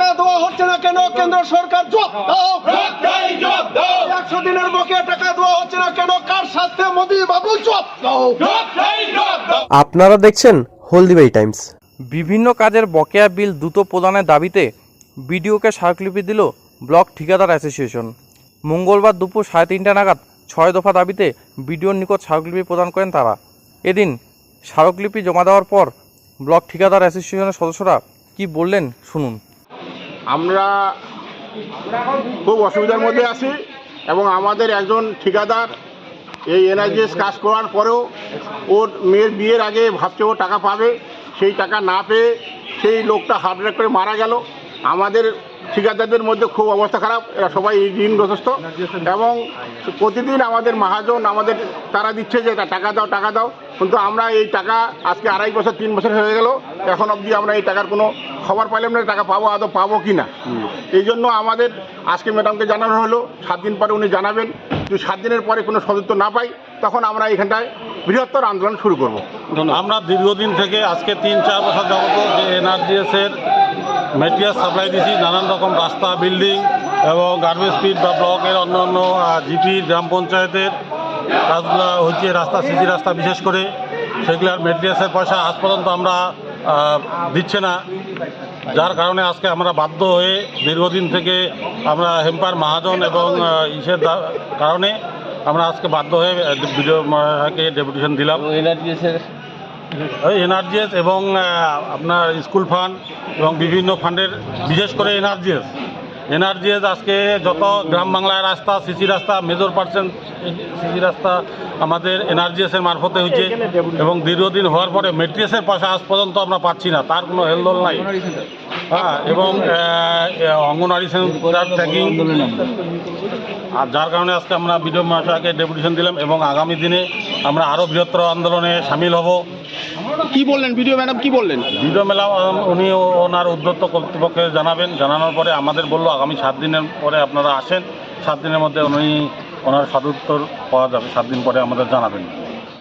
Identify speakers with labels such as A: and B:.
A: টাকা দেওয়া হচ্ছে না কেন? কেন্দ্র সরকার জবাব দাও। একশো দিনের বকেয়া টাকা দেওয়া হচ্ছে না কেন? কার সাথে মোদী বাবু জবাব দাও।
B: আপনারা দেখছেন হলদিবাই টাইমস।
C: বিভিন্ন কাজের বকেয়া বিল দ্রুত প্রদানের দাবিতে বিডিওকে স্মারকলিপি দিল ব্লক ঠিকাদার অ্যাসোসিয়েশন। মঙ্গলবার দুপুর সাড়ে তিনটা নাগাদ ছয় দফা দাবিতে বিডিওর নিকট স্মারকলিপি প্রদান করেন তারা। এদিন স্মারকলিপি জমা দেওয়ার পর ব্লক ঠিকাদার অ্যাসোসিয়েশনের সদস্যরা কি বললেন শুনুন।
D: আমরা খুব অসুবিধার মধ্যে আছি এবং আমাদের একজন ঠিকাদার এই এনআইজিএস কাজ করার পরেও ওর মেয়ের বিয়ের আগে ভাবছে ও টাকা পাবে, সেই টাকা না পেয়ে সেই লোকটা হার্ট অ্যাটাক করে মারা গেল। আমাদের ঠিকাদারদের মধ্যে খুব অবস্থা খারাপ, এরা সবাই ঋণগ্রস্ত এবং প্রতিদিন আমাদের মহাজন, আমাদের তারা দিচ্ছে যে টাকা দাও টাকা দাও। কিন্তু আমরা এই টাকা আজকে আড়াই বছর, তিন বছর হয়ে গেল, এখন অবধি আমরা এই টাকার কোনো খবর পাইলাম না টাকা পাবো আদৌ পাবো কি না এই জন্য আমাদের আজকে ম্যাডামকে জানানো হলো সাত দিন পরে উনি জানাবেন। যদি সাত দিনের পরে কোনো সদস্য না পাই তখন আমরা এখানটায় বৃহত্তর আন্দোলন শুরু করব।
E: আমরা দীর্ঘদিন থেকে আজকে তিন চার বছর যাবত যে এনআরজিএস এর মেটেরিয়াল সাপ্লাই দিছি নানান রকম রাস্তা বিল্ডিং এবং গার্বেজ পিট বা ব্লকের অন্যান্য জিপি গ্রাম পঞ্চায়েতের কাজগুলো হচ্ছে রাস্তা সিসি রাস্তা বিশেষ করে। সেগুলার মেটেরিয়ালসের পয়সা আজ পর্যন্ত আমরা দিচ্ছে না। যার কারণে আজকে আমরা বাধ্য হয়ে দীর্ঘদিন থেকে আমরা হেম্পার মহাজন এবং ইসের কারণে আমরা আজকে বাধ্য হয়ে বিডিওকে ডেপুটেশন দিলাম। এনআরজিএস এবং আপনার স্কুল ফান্ড এবং বিভিন্ন ফান্ডের বিশেষ করে এনআরজিএস। এনআরজিএস আজকে যত গ্রাম বাংলার রাস্তা, সিসি রাস্তা, মেজর পার্সেন্ট সিসি রাস্তা আমাদের এনআরজিএসের মারফতে হয়েছে এবং দীর্ঘদিন হওয়ার পরে মেট্রিয়াসের পাশে আজ পর্যন্ত আমরা পাচ্ছি না, তার কোনো হেলদোল নাই। হ্যাঁ এবং অঙ্গনওয়াড়ি সেন্টার ট্র্যাকিং আর যার কারণে আজকে আমরা বিডিও মহাশয়কে ডেপুটেশন দিলাম এবং আগামী দিনে আমরা আরও বৃহত্তর আন্দোলনে সামিল হব।
D: কি বললেন? ভিডিও ম্যাডাম কি বললেন?
E: ভিডিও মেলা উনি ওনার উদ্যত্ত কর্তৃপক্ষে জানাবেন। জানানোর পরে আমাদের বলল, আগামী সাত দিনের পরে আপনারা আসেন। সাত দিনের মধ্যে উনি ওনার সদুত্তর পাওয়া যাবে। সাত দিন পরে আমাদের জানাবেন।